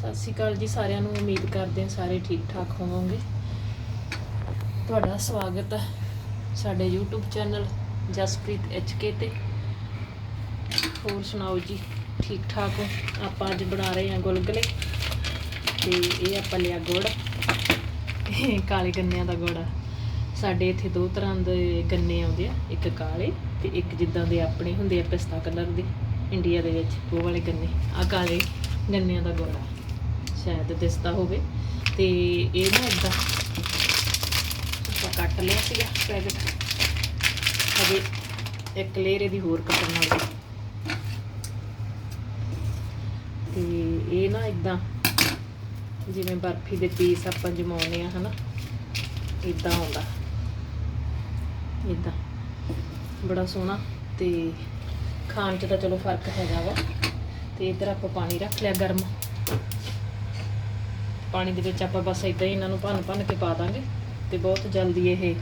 ਸਤਿ ਸ਼੍ਰੀ ਅਕਾਲ ਜੀ, ਸਾਰਿਆਂ ਨੂੰ ਉਮੀਦ ਕਰਦੇ ਹਾਂ ਸਾਰੇ ਠੀਕ ਠਾਕ ਹੋਵੋਗੇ। ਤੁਹਾਡਾ ਸਵਾਗਤ ਹੈ ਸਾਡੇ YouTube ਚੈਨਲ ਜਸਪ੍ਰੀਤ HK ਤੇ। ਹੋਰ ਸੁਣਾਓ ਜੀ, ਠੀਕ ਠਾਕ ਹੋ? ਆਪਾਂ ਅੱਜ ਬਣਾ ਰਹੇ ਹਾਂ ਗੁਲਗੁਲੇ ਤੇ ਇਹ ਆਪਾਂ ਲਿਆ ਗੁੜ। ਇਹ ਕਾਲੇ ਗੰਨਿਆਂ ਦਾ ਗੁੜ ਸਾਡੇ ਇੱਥੇ ਦੋ ਤਰ੍ਹਾਂ ਦੇ ਗੰਨੇ ਆਉਂਦੇ ਆ, ਇੱਕ ਕਾਲੇ ਤੇ ਇੱਕ ਜਿੱਦਾਂ ਦੇ ਆਪਣੇ ਹੁੰਦੇ ਆ ਪਿਸਤਾ ਕਲਰ ਦੇ, ਇੰਡੀਆ ਦੇ ਵਿੱਚ, ਉਹ ਵਾਲੇ ਗੰਨੇ ਆ ਕਾਲੇ ਗੰਨਿਆਂ ਦਾ ਗੋੜਾ ਸ਼ਾਇਦ ਦਿਸਦਾ ਹੋਵੇ। ਤੇ ਇਹ ਨਾ ਇਦਾਂ ਆਪਾਂ ਕੱਟ ਲਿਆ ਸੀਗਾ ਪੈਕਟ। ਹਜੇ ਇੱਕ ਲੇਅਰ ਇਹਦੀ ਹੋਰ ਕੱਟਣ ਵਾਲੀ ਤੇ ਇਹ ਨਾ ਇਦਾਂ ਜਿਵੇਂ ਬਰਫੀ ਦੇ ਪੀਸ ਆਪਾਂ ਜਮਾਉਨੇ ਆ ਹਨਾ? ਇਦਾਂ ਆਉਂਦਾ ਇਦਾਂ ਬੜਾ ਸੋਹਣਾ। ਤੇ ਖਾਣ 'ਚ ਤਾਂ ਚਲੋ ਫ਼ਰਕ ਹੈਗਾ ਵਾ। ਤੇ ਇਧਰ ਆਪਾਂ ਪਾਣੀ ਰੱਖ ਲਿਆ ਗਰਮ। ਪਾਣੀ ਦੇ ਵਿੱਚ ਆਪਾਂ ਬਸ ਇਦਾਂ ਹੀ ਇਹਨਾਂ ਨੂੰ ਭੰਨ ਭੰਨ ਕੇ ਪਾ ਦਾਂਗੇ ਤੇ ਬਹੁਤ ਜਲਦੀ ਇਹ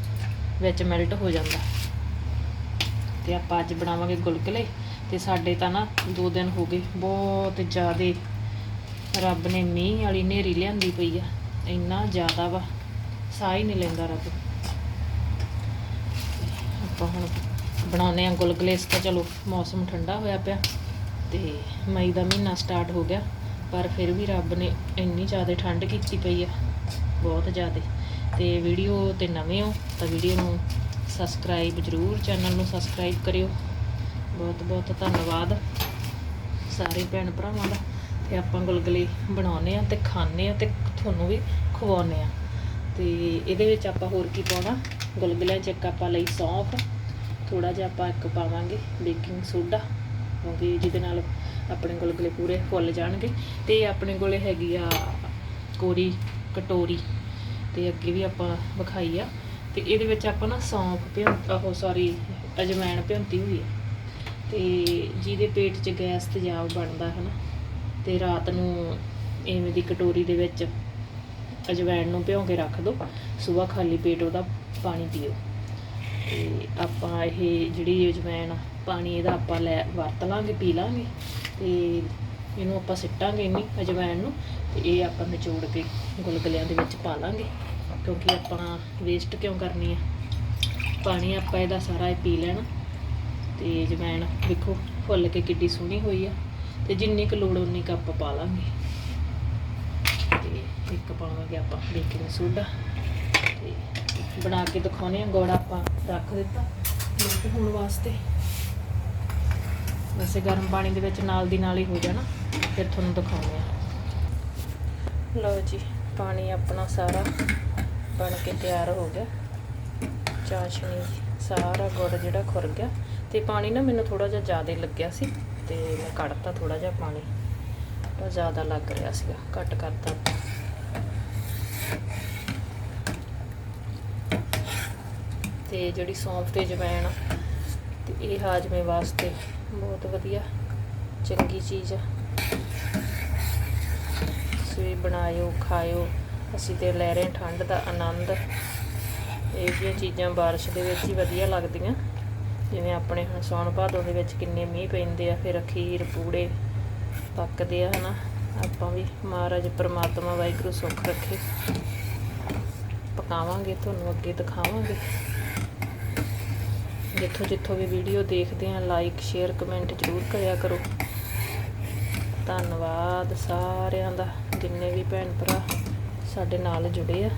ਵਿੱਚ ਮੈਲਟ ਹੋ ਜਾਂਦਾ। ਤੇ ਆਪਾਂ ਅੱਜ ਬਣਾਵਾਂਗੇ ਗੁਲਗੁਲੇ ਤੇ ਸਾਡੇ ਤਾਂ ਨਾ ਦੋ ਦਿਨ ਹੋ ਗਏ, ਬਹੁਤ ਜ਼ਿਆਦੇ ਰੱਬ ਨੇ ਮੀਂਹ ਵਾਲੀ ਨੇਰੀ ਲਿਆਂਦੀ ਪਈ ਆ, ਇੰਨਾ ਜ਼ਿਆਦਾ ਵਾ, ਸਾਹ ਹੀ ਨਹੀਂ ਲੈਂਦਾ ਰੱਬ। ਆਪਾਂ ਹੁਣ ਬਣਾਉਨੇ ਆ ਗੁਲਗੁਲੇ ਇਸ ਤਾਂ ਚਲੋ ਮੌਸਮ ਠੰਡਾ ਹੋਇਆ ਪਿਆ ਤੇ ਮਈ ਦਾ ਮਹੀਨਾ ਸਟਾਰਟ ਹੋ ਗਿਆ। ਪਰ ਫਿਰ ਵੀ ਰੱਬ ਨੇ ਇੰਨੀ ਜ਼ਿਆਦਾ ਠੰਡ ਕੀਤੀ ਪਈ ਆ, ਬਹੁਤ ਜ਼ਿਆਦਾ। ਤੇ ਵੀਡੀਓ ਤੇ ਨਵੇਂ ਹੋ ਤਾਂ ਵੀਡੀਓ ਨੂੰ ਸਬਸਕ੍ਰਾਈਬ ਜ਼ਰੂਰ, ਚੈਨਲ ਨੂੰ ਸਬਸਕ੍ਰਾਈਬ ਕਰਿਓ। ਬਹੁਤ ਬਹੁਤ ਧੰਨਵਾਦ ਸਾਰੇ ਭੈਣ ਭਰਾਵਾਂ ਦਾ। ਤੇ ਆਪਾਂ ਗੁਲਗੁਲੇ ਬਣਾਉਨੇ ਆ ਤੇ ਖਾਣੇ ਆ ਤੇ ਤੁਹਾਨੂੰ ਵੀ ਖਵਾਉਨੇ ਆ ਤੇ ਇਹਦੇ ਵਿੱਚ ਆਪਾਂ ਹੋਰ ਕੀ ਪਾਉਣਾ? ਗੁਲਗੁਲਿਆਂ 'ਚ ਇੱਕ ਆਪਾਂ ਲਈ ਸੌਂਫ ਥੋੜਾ ਜਿਹਾ ਆਪਾਂ ਇੱਕ ਪਾਵਾਂਗੇ ਬੇਕਿੰਗ ਸੋਡਾ। ਕਿਉਂਕਿ ਜਿਹਦੇ ਨਾਲ ਆਪਣੇ ਕੋਲ ਗਲੇ ਪੂਰੇ ਫੁੱਲ ਜਾਣਗੇ। ਤੇ ਆਪਣੇ ਕੋਲੇ ਹੈਗੀ ਆ ਕੋਰੀ ਕਟੋਰੀ, ਤੇ ਅੱਗੇ ਵੀ ਆਪਾਂ ਵਿਖਾਈ ਆ। ਤੇ ਇਹਦੇ ਵਿੱਚ ਆਪਾਂ ਨਾ ਸੌਂਫ ਭਿਉਂ ਉਹ ਸੌਰੀ ਅਜਵਾਇਣ ਭਿਉਂਤੀ ਹੋਈ ਆ। ਤੇ ਜਿਹਦੇ ਪੇਟ 'ਚ ਗੈਸ ਤੇਜ਼ਾਬ ਬਣਦਾ ਹੈ ਨਾ, ਤੇ ਰਾਤ ਨੂੰ ਐਵੇਂ ਦੀ ਕਟੋਰੀ ਦੇ ਵਿੱਚ ਅਜਵਾਇਣ ਨੂੰ ਭਿਉਂ ਕੇ ਰੱਖ ਦਿਓ ਸਵੇਰ ਖਾਲੀ ਪੇਟ ਉਹਦਾ ਪਾਣੀ ਪੀਓ। ਤੇ ਆਪਾਂ ਇਹ ਜਿਹੜੀ ਅਜਵਾਇਣ ਪਾਣੀ ਇਹਦਾ ਆਪਾਂ ਲੈ ਵਰਤ ਲਾਂਗੇ, ਪੀ ਲਾਂਗੇ ਤੇ ਇਹਨੂੰ ਆਪਾਂ ਸਿੱਟਾਂਗੇ ਇੰਨੀ ਅਜਵਾਇਣ ਨੂੰ ਤੇ ਇਹ ਆਪਾਂ ਨਿਚੋੜ ਕੇ ਗੁਲਗੁਲਿਆਂ ਦੇ ਵਿੱਚ ਪਾ ਲਾਂਗੇ ਕਿਉਂਕਿ ਆਪਾਂ ਵੇਸਟ ਕਿਉਂ ਕਰਨੀ ਆ? ਪਾਣੀ ਆਪਾਂ ਇਹਦਾ ਸਾਰਾ ਇਹ ਪੀ ਲੈਣਾ ਤੇ ਅਜਵਾਇਣ ਦੇਖੋ ਫੁੱਲ ਕੇ ਕਿੱਡੀ ਸੋਹਣੀ ਹੋਈ ਆ ਤੇ ਜਿੰਨੀ ਕੁ ਲੋੜ ਉਨੀ ਕੁ ਆਪਾਂ ਪਾ ਲਾਂਗੇ ਤੇ ਇੱਕ ਪਾਵਾਂਗੇ ਆਪਾਂ ਬੇਕਿੰਗ ਸੋਡਾ ਤੇ ਬਣਾ ਕੇ ਦਿਖਾਉਣੇ ਆ, ਗੋੜਾ ਆਪਾਂ ਰੱਖ ਦਿੱਤਾ। ਮਿੰਟ ਹੋਣ ਵਾਸਤੇ ਵੈਸੇ ਗਰਮ ਪਾਣੀ ਦੇ ਵਿੱਚ ਨਾਲ ਦੀ ਨਾਲ ਹੀ ਹੋ ਜਾਣਾ ਫਿਰ ਤੁਹਾਨੂੰ ਦਿਖਾਉਂਦੇ ਆ ਲਓ ਜੀ, ਪਾਣੀ ਆਪਣਾ ਸਾਰਾ ਬਣ ਕੇ ਤਿਆਰ ਹੋ ਗਿਆ। ਚਾਸ਼ਨੀ ਸਾਰਾ ਗੁੜ ਜਿਹੜਾ ਖੁਰ ਗਿਆ। ਤੇ ਪਾਣੀ ਨਾ ਮੈਨੂੰ ਥੋੜਾ ਜਿਹਾ ਜ਼ਿਆਦਾ ਲੱਗਿਆ ਸੀ ਤੇ ਮੈਂ ਕੱਢਤਾ ਥੋੜਾ ਜਿਹਾ ਪਾਣੀ। ਉਹ ਜ਼ਿਆਦਾ ਲੱਗ ਰਿਹਾ ਸੀਗਾ, ਘੱਟ ਕਰਤਾ ਤੇ ਜਿਹੜੀ ਸੌਂਫ ਤੇ ਜਵੈਣ ਆ, ਤੇ ਇਹ ਹਾਜਮੇ ਵਾਸਤੇ ਬਹੁਤ ਵਧੀਆ, ਚੰਗੀ ਚੀਜ਼ ਆ। ਤੁਸੀਂ ਬਣਾਇਓ, ਖਾਇਓ, ਅਸੀਂ ਤੇ ਲੈ ਰਹੇ ਠੰਡ ਦਾ ਆਨੰਦ। ਇਹ ਜਿਹੀਆਂ ਚੀਜ਼ਾਂ ਬਾਰਿਸ਼ ਦੇ ਵਿੱਚ ਹੀ ਵਧੀਆ ਲੱਗਦੀਆਂ। ਜਿਵੇਂ ਆਪਣੇ ਹੁਣ ਸੌਣ ਭਾਦੋ ਦੇ ਵਿੱਚ ਕਿੰਨੇ ਮੀਂਹ ਪੈਂਦੇ ਆ, ਫਿਰ ਖੀਰ ਪੂੜੇ ਪੱਕਦੇ ਆ, ਹਨਾ। ਆਪਾਂ ਵੀ ਮਹਾਰਾਜ ਪਰਮਾਤਮਾ ਵਾਹਿਗੁਰੂ ਸੁੱਖ ਰੱਖੇ। ਪਕਾਵਾਂਗੇ, ਤੁਹਾਨੂੰ ਅੱਗੇ ਦਿਖਾਵਾਂਗੇ। ਜਿੱਥੋਂ ਜਿੱਥੋਂ ਵੀ ਵੀਡੀਓ ਦੇਖਦੇ ਆ ਲਾਈਕ ਸ਼ੇਅਰ ਕਮੈਂਟ ਜ਼ਰੂਰ ਕਰਿਆ ਕਰੋ। ਧੰਨਵਾਦ ਸਾਰਿਆਂ ਦਾ, ਜਿੰਨੇ ਵੀ ਭੈਣ ਭਰਾ ਸਾਡੇ ਨਾਲ ਜੁੜੇ ਆ।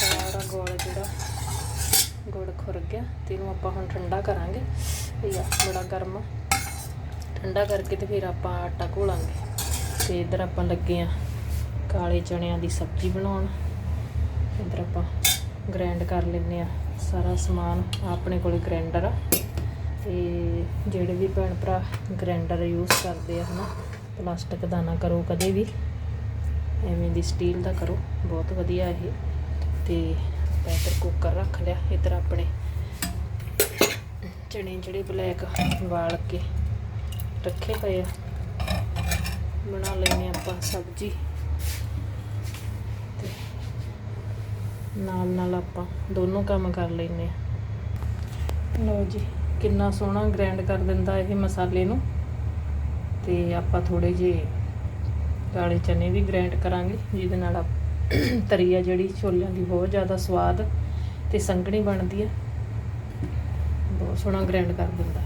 ਸਾਰਾ ਗੁੜ ਜਿਹੜਾ ਗੁੜ ਖੁਰ ਗਿਆ, ਤੇ ਇਹਨੂੰ ਆਪਾਂ ਹੁਣ ਠੰਡਾ ਕਰਾਂਗੇ। ਇਹ ਆ ਬੜਾ ਗਰਮ ਠੰਡਾ ਕਰਕੇ ਤੇ ਫਿਰ ਆਪਾਂ ਆਟਾ ਘੋਲਾਂਗੇ। ਤੇ ਇਧਰ ਆਪਾਂ ਲੱਗੇ ਆ ਕਾਲੇ ਚਣਿਆਂ ਦੀ ਸਬਜ਼ੀ ਬਣਾਉਣ। ਇਧਰ ਆਪਾਂ ਗ੍ਰਾਈਂਡ ਕਰ ਲੈਂਦੇ ਆ ਸਾਰਾ ਸਮਾਨ ਆਪਣੇ ਕੋਲ ਗ੍ਰਾਈਂਡਰ ਆ। ਤੇ ਜਿਹੜੇ ਵੀ ਭੈਣ ਭਰਾ ਗ੍ਰਾਈਂਡਰ ਯੂਜ਼ ਕਰਦੇ ਆ, ਹਨਾ ਪਲਾਸਟਿਕ ਦਾ ਨਾ ਕਰੋ ਕਦੇ ਵੀ। ਐਵੇਂ ਦੀ ਸਟੀਲ ਦਾ ਕਰੋ, ਬਹੁਤ ਵਧੀਆ ਇਹ। ਤੇ ਪੈਕਰ ਕੁੱਕਰ ਰੱਖ ਲਿਆ, ਇਧਰ ਆਪਣੇ ਚਣੇ ਜਿਹੜੇ ਬਲੈਕ ਵਾਲ ਕੇ ਰੱਖੇ ਪਏ ਆ। ਬਣਾ ਲੈਨੇ ਆਪਾਂ ਸਬਜ਼ੀ ਤੇ ਨਾਲ ਨਾਲ ਆਪਾਂ ਦੋਨੋਂ ਕੰਮ ਕਰ ਲੈਨੇ ਆ ਲਓ ਜੀ। ਕਿੰਨਾ ਸੋਹਣਾ ਗ੍ਰਾਈਂਡ ਕਰ ਦਿੰਦਾ ਇਹ ਮਸਾਲੇ ਨੂੰ। ਤੇ ਆਪਾਂ ਥੋੜੇ ਜਿਹੇ ਕਾਲੇ ਚਨੇ ਵੀ ਗ੍ਰਾਈਂਡ ਕਰਾਂਗੇ ਜਿਹਦੇ ਨਾਲ ਆਪ- ਤਰੀ ਆ ਜਿਹੜੀ ਛੋਲਿਆਂ ਦੀ ਬਹੁਤ ਜ਼ਿਆਦਾ ਸਵਾਦ ਤੇ ਸੰਘਣੀ ਬਣਦੀ ਆ ਬਹੁਤ ਸੋਹਣਾ ਗ੍ਰਾਈਂਡ ਕਰ ਦਿੰਦਾ।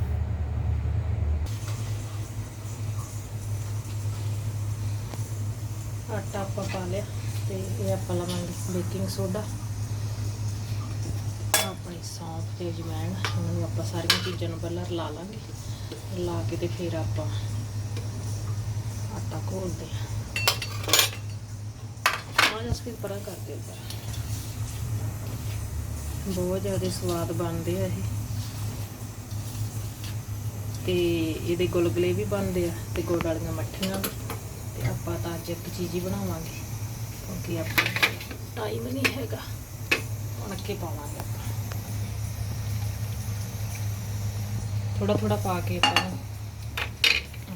ਆਟਾ ਆਪਾਂ ਪਾ ਲਿਆ। ਤੇ ਇਹ ਆਪਾਂ ਲਵਾਂਗੇ ਬੇਕਿੰਗ ਸੋਡਾ। ਆਪਣੀ ਸੌਂਫ ਤੇ ਅਜਵਾਇਣ ਉਹਨਾਂ ਨੂੰ ਆਪਾਂ ਸਾਰੀਆਂ ਚੀਜ਼ਾਂ ਨੂੰ ਪਹਿਲਾਂ ਰਲਾ ਲਾਂਗੇ। ਰਲਾ ਕੇ ਤੇ ਫਿਰ ਆਪਾਂ ਆਟਾ ਘੋਲਦੇ ਹਾਂ। ਆਹ ਜਸ ਵੀ ਪਰਾਂ ਕਰਦੇ ਉੱਪਰ। ਬਹੁਤ ਜ਼ਿਆਦਾ ਸਵਾਦ ਬਣਦੇ ਆ ਇਹ। ਤੇ ਇਹਦੇ ਗੁਲਗੁਲੇ ਵੀ ਬਣਦੇ ਆ ਤੇ ਗੁੜ ਵਾਲੀਆਂ ਮੱਠੀਆਂ ਵੀ। ਤੇ ਆਪਾਂ ਤਾਂ ਅੱਜ ਇੱਕ ਚੀਜ਼ ਹੀ ਬਣਾਵਾਂਗੇ। ਕਿਉਂਕਿ ਆਪਾਂ ਟਾਈਮ ਨਹੀਂ ਹੈਗਾ। ਹੁਣ ਅੱਗੇ ਪਾਵਾਂਗੇ ਆਪਾਂ। ਥੋੜਾ ਥੋੜਾ ਪਾ ਕੇ ਆਪਾਂ ਨੂੰ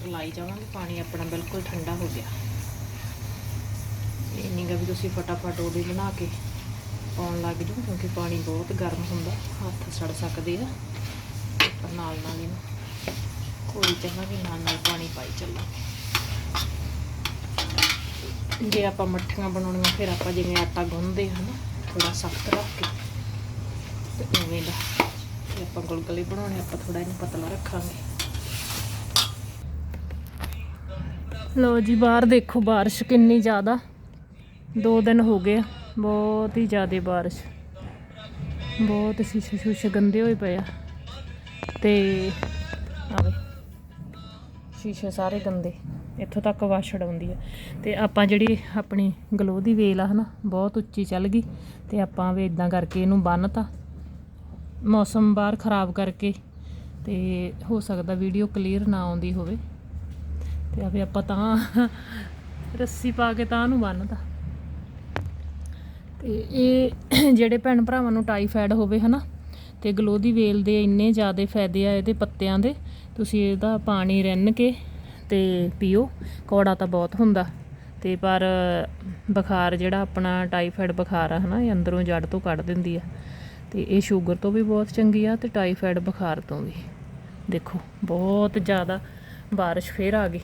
ਰਲਾਈ ਜਾਵਾਂਗੇ। ਪਾਣੀ ਆਪਣਾ ਬਿਲਕੁਲ ਠੰਡਾ ਹੋ ਗਿਆ। ਇਹ ਨਹੀਂ ਗਾ ਵੀ ਤੁਸੀਂ ਫਟਾਫਟ ਉਹਦੇ ਬਣਾ ਕੇ ਪਾਉਣ ਲੱਗ ਜਾਓ, ਕਿਉਂਕਿ ਪਾਣੀ ਬਹੁਤ ਗਰਮ ਹੁੰਦਾ। ਹੱਥ ਸੜ ਸਕਦੇ ਆ। ਪਰ ਨਾਲ ਨਾਲ ਇਹਨੂੰ ਕੋਈ ਵੀ ਨਾਲ ਨਾਲ ਪਾਣੀ ਪਾਈ ਚੱਲਾਂਗੇ। ਜੇ ਆਪਾਂ ਮੱਠੀਆਂ ਬਣਾਉਣੀਆਂ, ਫਿਰ ਆਪਾਂ ਜਿਵੇਂ ਆਟਾ ਗੁੰਨਦੇ ਹਾਂ ਨਾ ਥੋੜਾ ਸਖਤ ਰੱਖ ਕੇ, ਤੇ ਉਵੇਂ ਦਾ। ਜੇ ਆਪਾਂ ਗੁਲਗੁਲੇ ਬਣਾਉਣੇ, ਆਪਾਂ ਥੋੜਾ ਇਹਨੂੰ ਪਤਲਾ ਰੱਖਾਂਗੇ। ਲੋ ਜੀ, ਬਾਹਰ ਦੇਖੋ, ਬਾਰਿਸ਼ ਕਿੰਨੀ ਜ਼ਿਆਦਾ। ਦੋ ਦਿਨ ਹੋ ਗਏ, ਬਹੁਤ ਹੀ ਜ਼ਿਆਦਾ ਬਾਰਿਸ਼। ਬਹੁਤ ਸ਼ੀਸ਼ੇ ਸ਼ੂਸ਼ੇ ਗੰਦੇ ਹੋਏ ਪਏ ਆ। ਤੇ ਆਵੇ। ਸ਼ੀਸ਼ੇ ਸਾਰੇ ਗੰਦੇ। ਇੱਥੋਂ ਤੱਕ ਵਾਸ਼ੜ ਆਉਂਦੀ ਹੈ ਤੇ ਆਪਾਂ ਜਿਹੜੀ ਆਪਣੀ ਗਲੋ ਦੀ ਵੇਲ ਆ ਹਨਾ, ਬਹੁਤ ਉੱਚੀ ਚੱਲ ਗਈ। ਤੇ ਆਪਾਂ ਵੀ ਇਦਾਂ ਕਰਕੇ ਇਹਨੂੰ ਬੰਨਤਾ। ਮੌਸਮ ਬਾਹਰ ਖਰਾਬ ਕਰਕੇ ਤੇ ਹੋ ਸਕਦਾ ਵੀਡੀਓ ਕਲੀਅਰ ਨਾ ਆਉਂਦੀ ਹੋਵੇ। ਤੇ ਆਵੇ ਆਪਾਂ ਤਾਂ ਰੱਸੀ ਪਾ ਕੇ ਤਾਂ ਨੂੰ ਬੰਨਤਾ। ਤੇ ਇਹ ਜਿਹੜੇ ਭੈਣ ਭਰਾਵਾਂ ਨੂੰ ਟਾਈਫਾਇਡ ਹੋਵੇ ਹਨਾ, ਤੇ ਗਲੋ ਦੀ ਵੇਲ ਦੇ ਇੰਨੇ ਜ਼ਿਆਦਾ ਫਾਇਦੇ ਆ ਇਹਦੇ ਪੱਤਿਆਂ ਦੇ। ਤੁਸੀਂ ਇਹਦਾ ਪਾਣੀ ਰਿੰਨ ਕੇ ਤੇ ਪੀਓ। ਕੌੜਾ ਤਾਂ ਬਹੁਤ ਹੁੰਦਾ। ਤੇ ਪਰ ਬੁਖਾਰ ਜਿਹੜਾ ਆਪਣਾ ਟਾਈਫਾਇਡ ਬੁਖਾਰ ਆ ਹਨਾ, ਇਹ ਅੰਦਰੋਂ ਜੜ ਤੋਂ ਕੱਢ ਦਿੰਦੀ ਆ। ਤੇ ਇਹ ਸ਼ੂਗਰ ਤੋਂ ਵੀ ਬਹੁਤ ਚੰਗੀ ਆ ਤੇ ਟਾਈਫਾਇਡ ਬੁਖਾਰ ਤੋਂ ਵੀ। ਦੇਖੋ, ਬਹੁਤ ਜ਼ਿਆਦਾ ਬਾਰਿਸ਼ ਫੇਰ ਆ ਗਈ।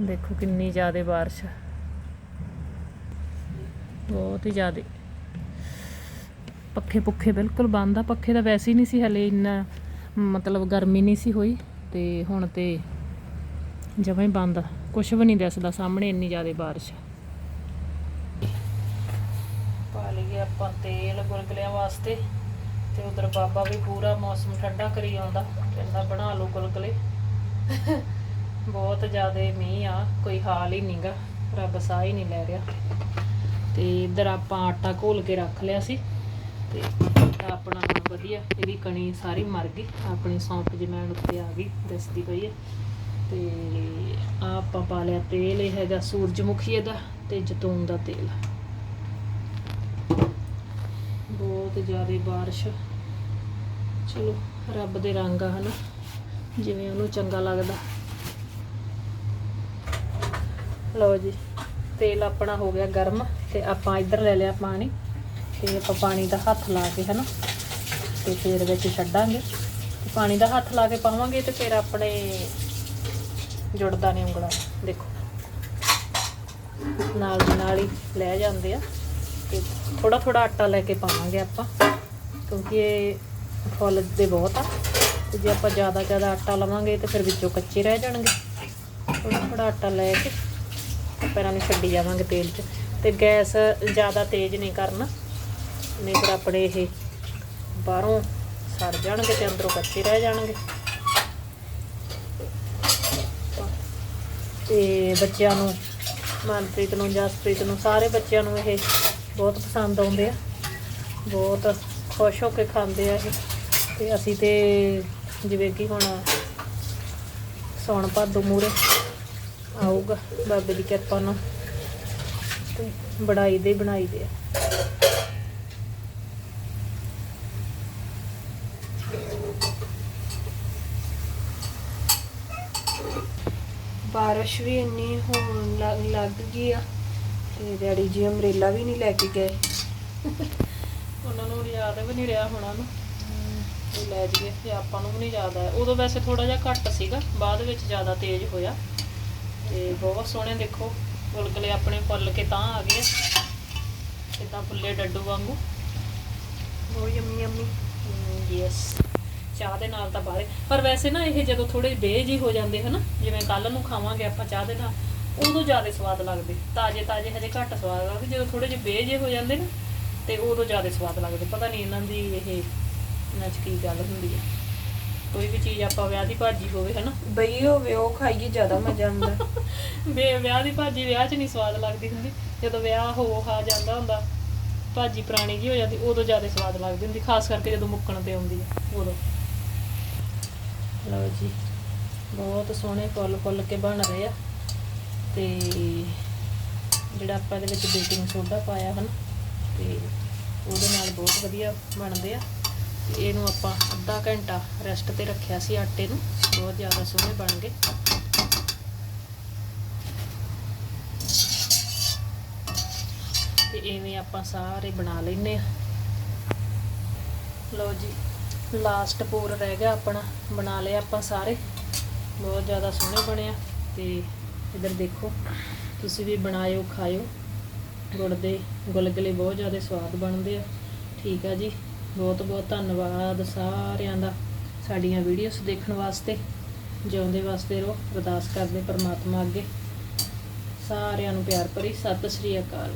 ਦੇਖੋ ਕਿੰਨੀ ਜ਼ਿਆਦਾ ਬਾਰਿਸ਼ ਆ। ਬਹੁਤ ਹੀ ਜ਼ਿਆਦਾ। ਪੱਖੇ ਪੁੱਖੇ ਬਿਲਕੁਲ ਬੰਦ ਆ, ਪੱਖੇ ਤਾਂ ਵੈਸੇ ਹੀ ਨਹੀਂ ਸੀ ਹਲੇ ਇੰਨਾ, ਮਤਲਬ ਗਰਮੀ ਨਹੀਂ ਸੀ ਹੋਈ ਤੇ ਹੁਣ ਤੇ ਜਮਾਂ ਹੀ ਬੰਦ ਆ। ਕੁਝ ਵੀ ਨਹੀਂ ਦਿਸਦਾ ਸਾਹਮਣੇ ਇੰਨੀ ਜ਼ਿਆਦਾ ਬਾਰਿਸ਼ ਪਾ ਲਈਏ ਆਪਾਂ ਤੇਲ ਗੁਲਗੁਲਿਆਂ ਵਾਸਤੇ ਤੇ ਉਧਰ ਬਾਬਾ ਵੀ ਪੂਰਾ ਮੌਸਮ ਠੰਡਾ ਕਰੀ ਆਉਂਦਾ, ਕਹਿੰਦਾ ਬਣਾ ਲਓ ਗੁਲਗੁਲੇ। ਬਹੁਤ ਜ਼ਿਆਦਾ ਮੀਂਹ ਆ, ਕੋਈ ਹਾਲ ਹੀ ਨਹੀਂਗਾ ਰੱਬ ਸਾਹ ਹੀ ਨਹੀਂ ਲੈ ਰਿਹਾ। ਤੇ ਇਧਰ ਆਪਾਂ ਆਟਾ ਘੋਲ ਕੇ ਰੱਖ ਲਿਆ ਸੀ। ਤੇ ਆਪਣਾ ਹੁਣ ਵਧੀਆ ਇਹਦੀ ਕਣੀ ਸਾਰੀ ਮਰ ਗਈ। ਆਪਣੀ ਸੌਂਪ ਜਮੈਣ ਉੱਤੇ ਆ ਗਈ, ਦਿਸਦੀ ਪਈ ਹੈ। ਤੇ ਆਹ ਆਪਾਂ ਪਾ ਲਿਆ ਤੇਲ, ਇਹ ਹੈਗਾ ਸੂਰਜਮੁਖੀ ਇਹਦਾ ਤੇ ਜੈਤੂਨ ਦਾ ਤੇਲ। ਬਹੁਤ ਜ਼ਿਆਦਾ ਬਾਰਿਸ਼। ਚਲੋ, ਰੱਬ ਦੇ ਰੰਗ ਆ, ਹਨਾ? ਜਿਵੇਂ ਉਹਨੂੰ ਚੰਗਾ ਲੱਗਦਾ। ਲਓ ਜੀ, ਤੇਲ ਆਪਣਾ ਹੋ ਗਿਆ ਗਰਮ ਤੇ ਆਪਾਂ ਇੱਧਰ ਲੈ ਲਿਆ ਪਾਣੀ। ਤੇ ਆਪਾਂ ਪਾਣੀ ਦਾ ਹੱਥ ਲਾ ਕੇ ਹਨਾ, ਤੇ ਫਿਰ ਵਿੱਚ ਛੱਡਾਂਗੇ। ਤੇ ਪਾਣੀ ਦਾ ਹੱਥ ਲਾ ਕੇ ਪਾਵਾਂਗੇ ਤੇ ਫਿਰ ਆਪਣੇ ਜੁੜਦਾ ਨਹੀਂ ਉਂਗਲਾ। ਦੇਖੋ। ਨਾਲ ਦੀ ਨਾਲ ਹੀ ਲੈ ਜਾਂਦੇ ਆ। ਤੇ ਥੋੜਾ ਥੋੜਾ ਆਟਾ ਲੈ ਕੇ ਪਾਵਾਂਗੇ ਆਪਾਂ, ਕਿਉਂਕਿ ਇਹ ਫੁੱਲ ਦੇ ਬਹੁਤ ਆ। ਤੇ ਜੇ ਆਪਾਂ ਜ਼ਿਆਦਾ ਜ਼ਿਆਦਾ ਆਟਾ ਲਵਾਂਗੇ ਤੇ ਫਿਰ ਵਿੱਚੋਂ ਕੱਚੇ ਰਹਿ ਜਾਣਗੇ। ਥੋੜਾ ਥੋੜਾ ਆਟਾ ਲੈ ਕੇ ਆਪਾਂ ਨੂੰ ਛੱਡੀ ਜਾਵਾਂਗੇ ਤੇਲ 'ਚ। ਤੇ ਗੈਸ ਜ਼ਿਆਦਾ ਤੇਜ਼ ਨਹੀਂ ਕਰਨਾ। ਨਹੀਂ ਫਿਰ ਆਪਣੇ ਇਹ ਬਾਹਰੋਂ ਸੜ ਜਾਣਗੇ ਤੇ ਅੰਦਰੋਂ ਕੱਚੇ ਰਹਿ ਜਾਣਗੇ। ਤੇ ਬੱਚਿਆਂ ਨੂੰ, ਮਨਪ੍ਰੀਤ ਨੂੰ, ਜਸਪ੍ਰੀਤ ਨੂੰ, ਸਾਰੇ ਬੱਚਿਆਂ ਨੂੰ ਇਹ ਬਹੁਤ ਪਸੰਦ ਆਉਂਦੇ ਆ। ਬਹੁਤ ਖੁਸ਼ ਹੋ ਕੇ ਖਾਂਦੇ ਆ ਇਹ। ਤੇ ਅਸੀਂ ਤੇ ਜਿਵੇਂ ਕਿ ਹੁਣ ਸੌਣ ਭਾਦੋ ਮੂਰੇ ਆਊਗਾ, ਬਾਬੇ ਦੀ ਕਿਰਪਾ ਨਾਲ। ਤੇ ਬਣਾਈ ਦੇ ਹੀ ਬਣਾਈ ਦੇ ਆ। ਬਾਰਿਸ਼ ਵੀ ਇੰਨੀ ਹੋਣ ਲੱਗ ਗਈ ਆ ਤੇ ਡੈਡੀ ਜੀ ਅਮਰੇਲਾ ਵੀ ਨਹੀਂ ਲੈ ਕੇ ਗਏ। ਉਹਨਾਂ ਨੂੰ ਯਾਦ ਵੀ ਨਹੀਂ ਰਿਹਾ ਹੋਣਾ ਨਾ ਵੀ ਲੈ ਜੀਏ ਤੇ ਆਪਾਂ ਨੂੰ ਵੀ ਨਹੀਂ ਯਾਦ ਆਇਆ। ਉਦੋਂ ਵੈਸੇ ਥੋੜਾ ਜਿਹਾ ਘੱਟ ਸੀਗਾ ਬਾਅਦ ਵਿੱਚ ਜ਼ਿਆਦਾ ਤੇਜ਼ ਹੋਇਆ। ਤੇ ਬਹੁਤ ਸੋਹਣੇ ਦੇਖੋ ਗੁਲਗੁਲੇ ਆਪਣੇ ਫੁੱਲ ਕੇ ਤਾਂ ਆ ਗਏ ਕਿਦਾਂ ਫੁੱਲੇ ਡੱਡੂ ਵਾਂਗੂ। ਬਹੁਤ ਯੰਮੀ ਯੰਮੀ ਯੈਸ ਚਾਹ ਦੇ ਨਾਲ ਤਾਂ ਬਾਰੇ ਪਰ ਵੈਸੇ ਨਾ ਇਹ ਜਦੋਂ ਥੋੜੇ ਬੇਜ ਹੀ ਹੋ ਜਾਂਦੇ ਹਨਾ ਜਿਵੇਂ ਕੱਲ ਨੂੰ ਖਾਵਾਂਗੇ ਆਪਾਂ ਚਾਹ ਦੇ ਨਾਲ ਉਦੋਂ ਜ਼ਿਆਦਾ ਸਵਾਦ ਲੱਗਦੇ। ਤਾਜ਼ੇ ਤਾਜ਼ੇ ਹਜੇ ਘੱਟ ਸਵਾਦ ਲੱਗਦੇ ਜਦੋਂ ਥੋੜੇ ਜਿਹੇ ਬੇਜ ਹੋ ਜਾਂਦੇ ਨਾ ਤੇ ਉਦੋਂ ਜ਼ਿਆਦਾ ਸਵਾਦ ਲੱਗਦੇ। ਪਤਾ ਨਹੀਂ ਇਹਨਾਂ ਦੀ ਇਹ ਇਹਨਾਂ 'ਚ ਕੀ ਗੱਲ ਹੁੰਦੀ ਹੈ। ਕੋਈ ਵੀ ਚੀਜ਼ ਆਪਾਂ ਵਿਆਹ ਦੀ ਭਾਜੀ ਹੋਵੇ ਹਨਾ? ਬਈ ਹੋਵੇ ਉਹ ਖਾਈਏ ਜ਼ਿਆਦਾ ਮਜ਼ਾ ਆਉਂਦਾ। ਵੇ ਵਿਆਹ ਦੀ ਭਾਜੀ ਵਿਆਹ 'ਚ ਨਹੀਂ ਸਵਾਦ ਲੱਗਦੀ ਹੁੰਦੀ। ਜਦੋਂ ਵਿਆਹ ਹੋ ਆ ਜਾਂਦਾ ਹੁੰਦਾ ਭਾਜੀ ਪੁਰਾਣੀ ਜੀ ਹੋ ਜਾਂਦੀ ਉਦੋਂ ਜ਼ਿਆਦਾ ਸਵਾਦ ਲੱਗਦੀ ਹੁੰਦੀ ਖਾਸ ਕਰਕੇ ਜਦੋਂ ਮੁੱਕਣ ਤੇ ਆਉਂਦੀ ਹੈ ਉਦੋਂ। ਲਓ ਜੀ। ਬਹੁਤ ਸੋਹਣੇ ਫੁੱਲ ਫੁੱਲ ਕੇ ਬਣ ਰਹੇ ਆ। ਤੇ ਜਿਹੜਾ ਆਪਾਂ ਇਹਦੇ ਵਿੱਚ ਬੇਕਿੰਗ ਸੋਡਾ ਪਾਇਆ ਹਨ, ਤੇ ਉਹਦੇ ਨਾਲ ਬਹੁਤ ਵਧੀਆ ਬਣਦੇ ਆ। ਤੇ ਇਹਨੂੰ ਆਪਾਂ ਅੱਧਾ ਘੰਟਾ ਰੈਸਟ ਤੇ ਰੱਖਿਆ ਸੀ ਆਟੇ ਨੂੰ, ਬਹੁਤ ਜ਼ਿਆਦਾ ਸੋਹਣੇ ਬਣ ਗਏ। ਤੇ ਇਵੇਂ ਆਪਾਂ ਸਾਰੇ ਬਣਾ ਲੈਨੇ ਆ। ਲਓ ਜੀ। ਲਾਸਟ ਪੂਰ ਰਹਿ ਗਿਆ ਆਪਣਾ, ਬਣਾ ਲਿਆ ਆਪਾਂ ਸਾਰੇ। ਬਹੁਤ ਜ਼ਿਆਦਾ ਸੋਹਣੇ ਬਣਿਆ ਤੇ ਇਧਰ ਦੇਖੋ, ਤੁਸੀਂ ਵੀ ਬਣਾਇਓ, ਖਾਇਓ। ਗੁੜ ਦੇ ਗੁਲਗੁਲੇ ਬਹੁਤ ਜ਼ਿਆਦਾ ਸਵਾਦ ਬਣਦੇ ਆ। ਠੀਕ ਆ ਜੀ। ਬਹੁਤ ਬਹੁਤ ਧੰਨਵਾਦ ਸਾਰਿਆਂ ਦਾ ਸਾਡੀਆਂ ਵੀਡੀਓਜ਼ ਦੇਖਣ ਵਾਸਤੇ। ਜਿਉਂਦੇ ਵਾਸਤੇ ਰਹੋ। ਅਰਦਾਸ ਕਰਦੇ ਪਰਮਾਤਮਾ ਅੱਗੇ। ਸਾਰਿਆਂ ਨੂੰ ਪਿਆਰ ਭਰੀ। ਸਤਿ ਸ੍ਰੀ ਅਕਾਲ।